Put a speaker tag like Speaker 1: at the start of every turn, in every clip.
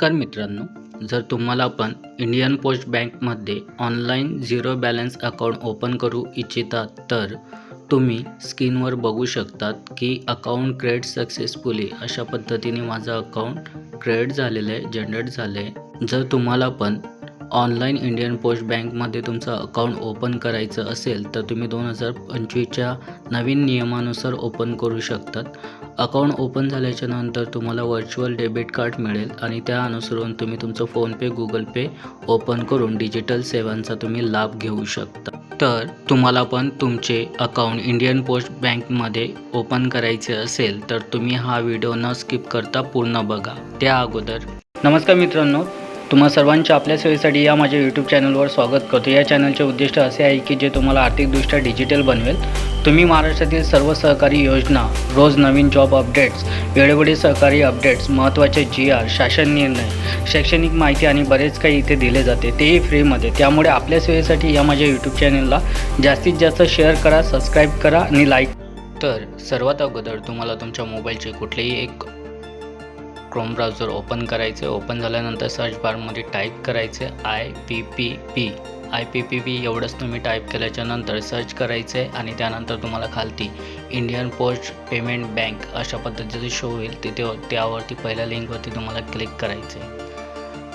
Speaker 1: नमस्कार मित्रांनो जर तुम्हाला पण इंडियन पोस्ट बँकमध्ये online zero balance account open करू इच्छितात तर तुम्ही स्क्रीनवर बघू शकतात की अकाउंट क्रिएट सक्सेसफुली अशा पद्धतीने माझं अकाउंट क्रिएट झालेलं आहे जनरेट झालं आहे जर तुम्हाला पण ऑनलाईन इंडियन पोस्ट बँकमध्ये तुमचं अकाउंट ओपन करायचं असेल तर तुम्ही दोन हजार पंचवीसच्या नवीन नियमानुसार ओपन करू शकतात. अकाउंट ओपन झाल्याच्यानंतर तुम्हाला व्हर्च्युअल डेबिट कार्ड मिळेल आणि त्या अनुसरून तुम्ही तुमचं फोनपे गुगल पे ओपन करून डिजिटल सेवांचा तुम्ही लाभ घेऊ शकता. तर तुम्हाला पण तुमचे अकाउंट इंडियन पोस्ट बँकमध्ये ओपन करायचे असेल तर तुम्ही हा व्हिडिओ न स्किप करता पूर्ण बघा. त्या अगोदर. नमस्कार मित्रांनो तुम्हा सर्वांच्या आपल्या सोयीसाठी या माझ्या यूट्यूब चॅनलवर स्वागत करतो. या चॅनलचे उद्दिष्ट असे आहे की जे तुम्हाला आर्थिकदृष्ट्या डिजिटल बनवेल. तुम्ही महाराष्ट्रातील सर्व सहकारी योजना रोज नवीन जॉब अपडेट्स वेळोवेळी सहकारी अपडेट्स महत्त्वाचे जी आर शासन निर्णय शैक्षणिक माहिती आणि बरेच काही इथे दिले जाते. तेही फ्रीमध्ये त्यामुळे आपल्या सोयीसाठी या माझ्या यूट्यूब चॅनलला जास्तीत जास्त शेअर करा सबस्क्राईब करा आणि लाईक तर सर्वात अगोदर तुम्हाला तुमच्या मोबाईलचे कुठलेही एक क्रोम ब्राउझर ओपन करायचे. ओपन झाल्यानंतर सर्च बारमध्ये टाईप करायचे. I P P P I P P P एवढंच तुम्ही टाईप केल्याच्यानंतर सर्च करायचं आहे आणि त्यानंतर तुम्हाला खालती इंडियन पोस्ट पेमेंट बँक अशा पद्धतीचं शो होईल. तिथे त्यावरती पहिल्या लिंकवरती तुम्हाला क्लिक करायचं. आहे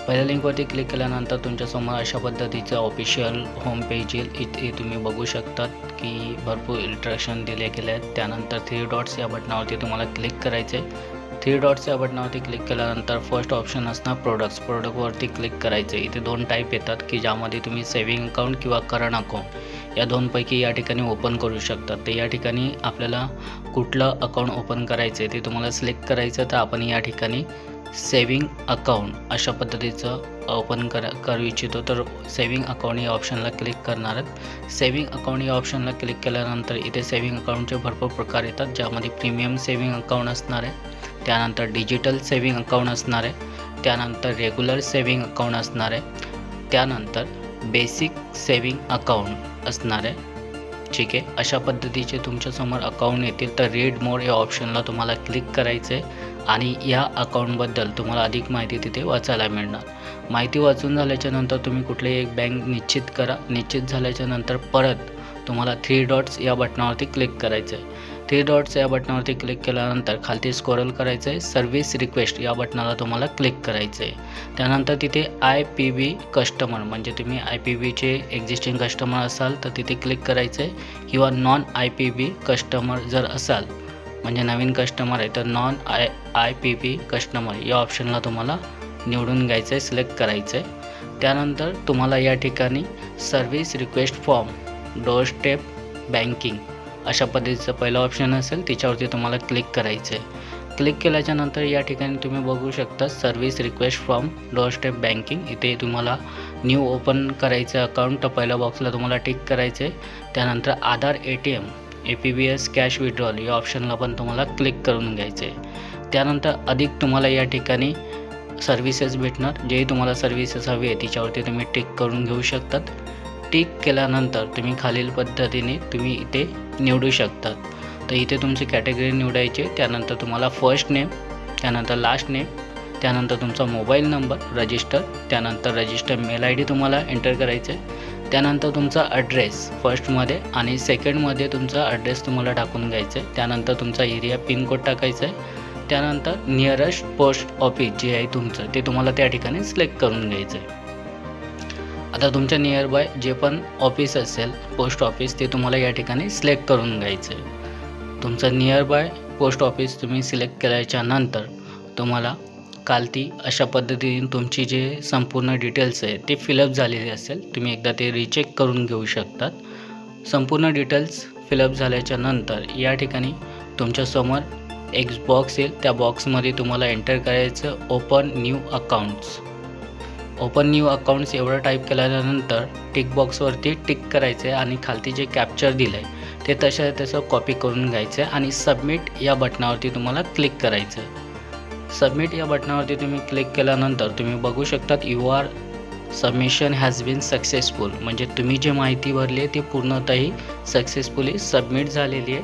Speaker 1: पहिल्या लिंकवरती क्लिक केल्यानंतर तुमच्यासमोर अशा पद्धतीचं ऑफिशियल होम पेज येईल. इथे तुम्ही बघू शकतात की भरपूर इन्स्ट्रक्शन दिले गेले आहेत. त्यानंतर थ्री डॉट्स या बटनावरती तुम्हाला क्लिक करायचे. थ्री डॉटच्या बटनावरती क्लिक केल्यानंतर फर्स्ट ऑप्शन असणार प्रोडक्ट्स प्रोडक्टवरती क्लिक करायचे. इथे दोन टाईप येतात की ज्यामध्ये तुम्ही सेविंग अकाउंट किंवा करंट अकाउंट या दोनपैकी या ठिकाणी ओपन करू शकतात तर या ठिकाणी आपल्याला कुठलं अकाउंट ओपन करायचं आहे ते तुम्हाला सिलेक्ट करायचं तर आपण या ठिकाणी सेविंग अकाउंट अशा पद्धतीचं ओपन कर करू इच्छितो. तर सेविंग अकाउंट या ऑप्शनला क्लिक करणार आहेत. सेविंग अकाउंट या ऑप्शनला क्लिक केल्यानंतर इथे सेविंग अकाउंटचे भरपूर प्रकार येतात ज्यामध्ये प्रीमियम सेविंग अकाउंट असणार आहे. त्यानंतर डिजिटल सेविंग अकाउंट असणार आहे. त्यानंतर रेग्युलर सेविंग अकाउंट असणार आहे. त्यानंतर बेसिक सेविंग अकाउंट असणार आहे. ठीक आहे? अशा पद्धतीचे तुमच्यासमोर अकाउंट येतील तर रीड मोड या ऑप्शनला तुम्हाला क्लिक करायचे आणि या अकाउंटबद्दल तुम्हाला अधिक माहिती तिथे वाचायला मिळणार. माहिती वाचून झाल्याच्यानंतर तुम्ही कुठलीही एक बँक निश्चित करा. निश्चित झाल्याच्यानंतर परत तुम्हाला थ्री डॉट्स या बटनावरती क्लिक करायचं आहे थ्री डॉट्स या बटनावरती क्लिक केल्यानंतर खालती स्कोरल करायचं आहे सर्व्हिस रिक्वेस्ट या बटनाला तुम्हाला क्लिक करायचं आहे त्यानंतर तिथे आय पी बी कस्टमर म्हणजे तुम्ही आय पी बीचे एक्झिस्टिंग कस्टमर असाल तर तिथे क्लिक करायचं आहे किंवा non I P B customer जर असाल म्हणजे नवीन कस्टमर आहे तर non I I P B customer या ऑप्शनला तुम्हाला निवडून घ्यायचं आहे सिलेक्ट करायचं आहे त्यानंतर तुम्हाला या ठिकाणी service request form door step banking अशा पद्धतीचं पहिलं ऑप्शन असेल तिच्यावरती तुम्हाला क्लिक करायचं आहे क्लिक केल्याच्यानंतर या ठिकाणी तुम्ही बघू शकता service request from door step banking इथे तुम्हाला न्यू ओपन करायचं अकाउंट तर पहिल्या बॉक्सला तुम्हाला टिक करायचं आहे त्यानंतर Aadhaar A T M A P B S cash withdrawal या ऑप्शनला पण तुम्हाला क्लिक करून घ्यायचं आहे त्यानंतर अधिक तुम्हाला या ठिकाणी सर्व्हिसेस भेटणार जेही तुम्हाला सर्व्हिसेस हवी आहे तिच्यावरती तुम्ही टिक करून घेऊ शकतात. टिक केल्यानंतर तुम्ही खालील पद्धतीने तुम्ही इथे निवडू शकतात. तर इथे तुमची कॅटेगरी निवडायची त्यानंतर तुम्हाला फर्स्ट नेम त्यानंतर लास्ट नेम त्यानंतर तुमचा मोबाईल नंबर रजिस्टर त्यानंतर रजिस्टर मेल आय डी तुम्हाला एंटर करायचं आहे. त्यानंतर तुमचा ॲड्रेस फर्स्टमध्ये आणि सेकंडमध्ये तुमचा ॲड्रेस तुम्हाला टाकून घ्यायचं आहे. त्यानंतर तुमचा एरिया पिनकोड टाकायचा आहे. त्यानंतर नियरेस्ट पोस्ट ऑफिस जे आहे तुमचं ते तुम्हाला त्या ठिकाणी सिलेक्ट करून घ्यायचं आहे. आता तुमच्या नियर बाय जे पण ऑफिस असेल पोस्ट ऑफिस ते तुम्हाला या ठिकाणी सिलेक्ट करून घ्यायचं आहे तुमचं नियर बाय पोस्ट ऑफिस तुम्ही सिलेक्ट केल्याच्यानंतर तुम्हाला कालती अशा पद्धतीने तुमची जे संपूर्ण डिटेल्स आहे ते फिलअप झालेली असेल तुम्ही एकदा ते रिचेक करून घेऊ शकतात. संपूर्ण डिटेल्स फिलअप झाल्याच्यानंतर या ठिकाणी तुमच्यासमोर एक बॉक्स येईल. त्या बॉक्समध्ये तुम्हाला एंटर करायचं open new accounts open new accounts एवढं टाईप केल्यानंतर टिक बॉक्सवरती टिक करायचं आहे आणि खालती जे कॅप्चर दिलं आहे ते तशा तसं कॉपी करून घ्यायचं आहे आणि सबमिट या बटनावरती तुम्हाला क्लिक करायचं. आहे सबमिट या बटनावरती तुम्ही क्लिक केल्यानंतर तुम्ही बघू शकतात your submission has been successful म्हणजे तुम्ही जी माहिती भरली आहे ती पूर्णतही सक्सेसफुली सबमिट झालेली आहे.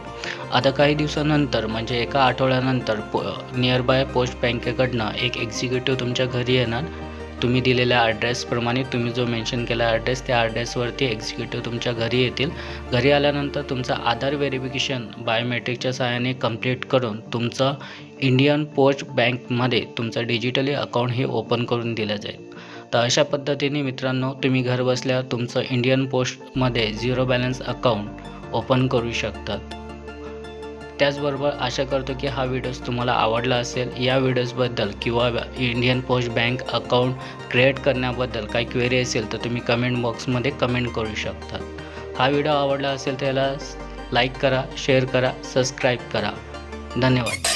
Speaker 1: आता काही दिवसानंतर म्हणजे एका आठवड्यानंतर पो नियर बाय पोस्ट बँकेकडनं एक एक्झिक्युटिव्ह तुमच्या घरी येणार. तुम्ही दिलेल्या ॲड्रेसप्रमाणे तुम्ही जो मेन्शन केला ॲड्रेस त्या ॲड्रेसवरती एक्झिक्युटिव्ह तुमच्या घरी येतील. घरी आल्यानंतर तुमचं आधार व्हेरिफिकेशन बायोमेट्रिकच्या सहाय्याने कंप्लीट करून तुमचं इंडियन पोस्ट बँकमध्ये तुमचं डिजिटली अकाउंट हे ओपन करून दिलं जाईल. तर अशा पद्धतीने मित्रांनो तुम्ही घरबसल्या तुमचं इंडियन पोस्टमध्ये झिरो बॅलन्स अकाउंट ओपन करू शकतात. त्याचबरोबर आशा करतो की हा व्हिडिओज तुम्हाला आवडला असेल. या व्हिडिओजबद्दल किंवा Indian post bank account create करण्याबद्दल काही क्वेरी असेल तर तुम्ही कमेंट बॉक्समध्ये कमेंट करू शकता. हा व्हिडिओ आवडला असेल तर याला लाईक करा शेअर करा सबस्क्राईब करा. धन्यवाद.